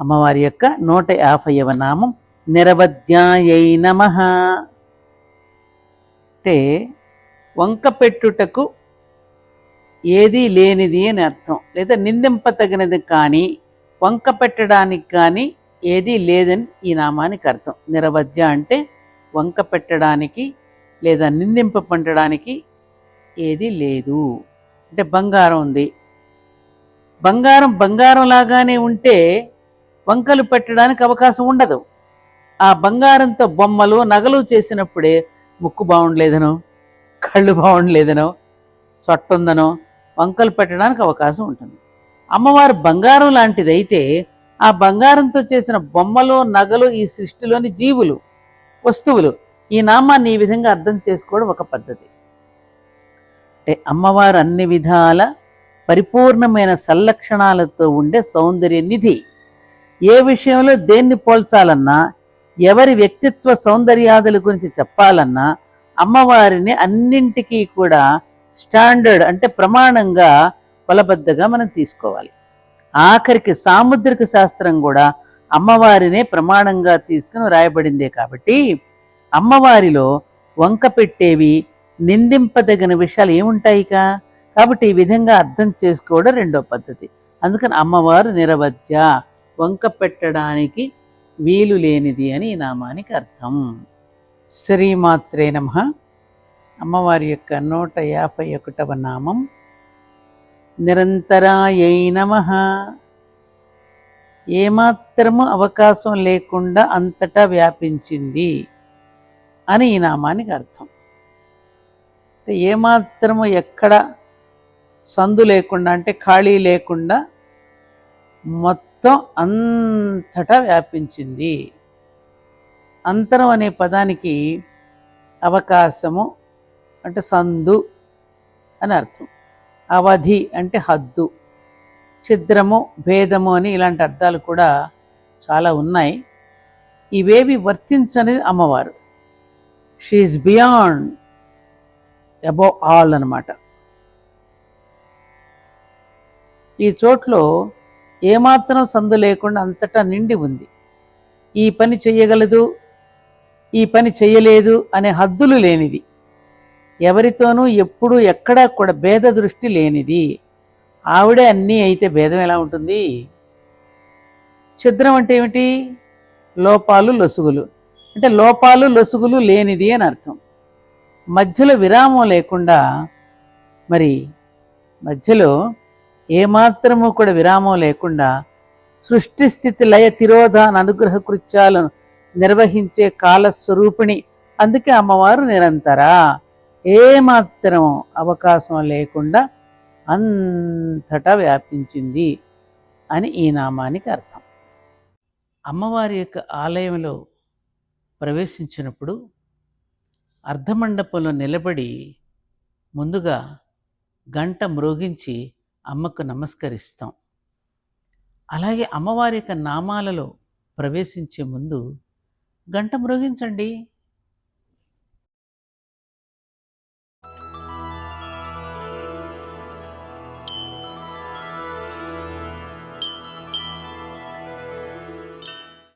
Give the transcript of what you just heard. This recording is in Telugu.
అమ్మవారి యొక్క నూట యాభైవ నామం నిరవధ్యాయై నమ. అంటే వంక పెట్టుటకు ఏదీ లేనిది అని అర్థం. లేదా నిందింపతగినది కానీ వంక పెట్టడానికి కానీ ఏదీ లేదని ఈ నామానికి అర్థం. నిరవధ్య అంటే వంక పెట్టడానికి లేదా నిందింపబడడానికి ఏదీ లేదు. అంటే బంగారం ఉంది. బంగారం బంగారం లాగానే ఉంటే వంకలు పెట్టడానికి అవకాశం ఉండదు. ఆ బంగారంతో బొమ్మలు నగలు చేసినప్పుడే ముక్కు బాగుండలేదనో కళ్ళు బాగుండలేదనో సొట్టుందనో వంకలు పెట్టడానికి అవకాశం ఉంటుంది. అమ్మవారు బంగారం లాంటిదైతే ఆ బంగారంతో చేసిన బొమ్మలు నగలు ఈ సృష్టిలోని జీవులు వస్తువులు. ఈ నామాన్ని ఈ విధంగా అర్థం చేసుకోవడం ఒక పద్ధతి. అంటే అమ్మవారు అన్ని విధాల పరిపూర్ణమైన సంలక్షణాలతో ఉండే సౌందర్య నిధి. ఏ విషయంలో దేన్ని పోల్చాలన్నా ఎవరి వ్యక్తిత్వ సౌందర్యాదుల గురించి చెప్పాలన్నా అమ్మవారిని అన్నింటికీ కూడా స్టాండర్డ్ అంటే ప్రమాణంగా కొలబద్దగా మనం తీసుకోవాలి. ఆఖరికి సాముద్రిక శాస్త్రం కూడా అమ్మవారినే ప్రమాణంగా తీసుకుని రాయబడిందే కాబట్టి అమ్మవారిలో వంక పెట్టేవి నిందింపదగిన విషయాలు ఏముంటాయిక కాబట్టి ఈ విధంగా అర్థం చేసుకోవడం రెండో పద్ధతి. అందుకని అమ్మవారు నిరవధ్య. వంక పెట్టడానికి వీలు లేనిది అని ఈ నామానికి అర్థం. శ్రీమాత్రే నమ. అమ్మవారి యొక్క నూట యాభై ఒకటవ నామం. నిరంతరాయై నమ. ఏమాత్రము అవకాశం లేకుండా అంతటా వ్యాపించింది అని ఈ నామానికి అర్థం. అంటే ఏమాత్రము ఎక్కడ సందు లేకుండా అంటే ఖాళీ లేకుండా మొత్తం అంతటా వ్యాపించింది. అంతరం అనే పదానికి అవకాశము అంటే సందు అని అర్థం. అవధి అంటే హద్దు. ఛిద్రము భేదము అని ఇలాంటి అర్థాలు కూడా చాలా ఉన్నాయి. ఇవేవి వర్తించనిది అమ్మవారు. షీఈస్ బియాండ్ అబౌవ్ ఆల్ అన్నమాట. ఈ చోట్లో ఏమాత్రం సందు లేకుండా అంతటా నిండి ఉంది. ఈ పని చెయ్యగలదు? ఈ పని చెయ్యలేదు అనే హద్దులు లేనిది. ఎవరితోనూ ఎప్పుడూ ఎక్కడా కూడా భేద దృష్టి లేనిది. ఆవిడే అన్నీ అయితే భేదం ఎలా ఉంటుంది? ఛిద్రం అంటే ఏమిటి? లోపాలు లొసుగులు. అంటే లోపాలు లొసుగులు లేనిది అని అర్థం. మధ్యలో విరామం లేకుండా మరి మధ్యలో ఏమాత్రము కూడా విరామం లేకుండా సృష్టి స్థితి లయ తిరోధాన అనుగ్రహ కృత్యాలను నిర్వహించే కాలస్వరూపిణి. అందుకే అమ్మవారు నిరంతరా. ఏమాత్రం అవకాశం లేకుండా అంతటా వ్యాపించింది అని ఈ నామానికి అర్థం. అమ్మవారి యొక్క ఆలయంలో ప్రవేశించినప్పుడు అర్ధమండపంలో నిలబడి ముందుగా గంట మ్రోగించి అమ్మకు నమస్కరిస్తాం. అలాగే అమ్మవారి యొక్క నామాలలో ప్రవేశించే ముందు గంట మ్రోగించండి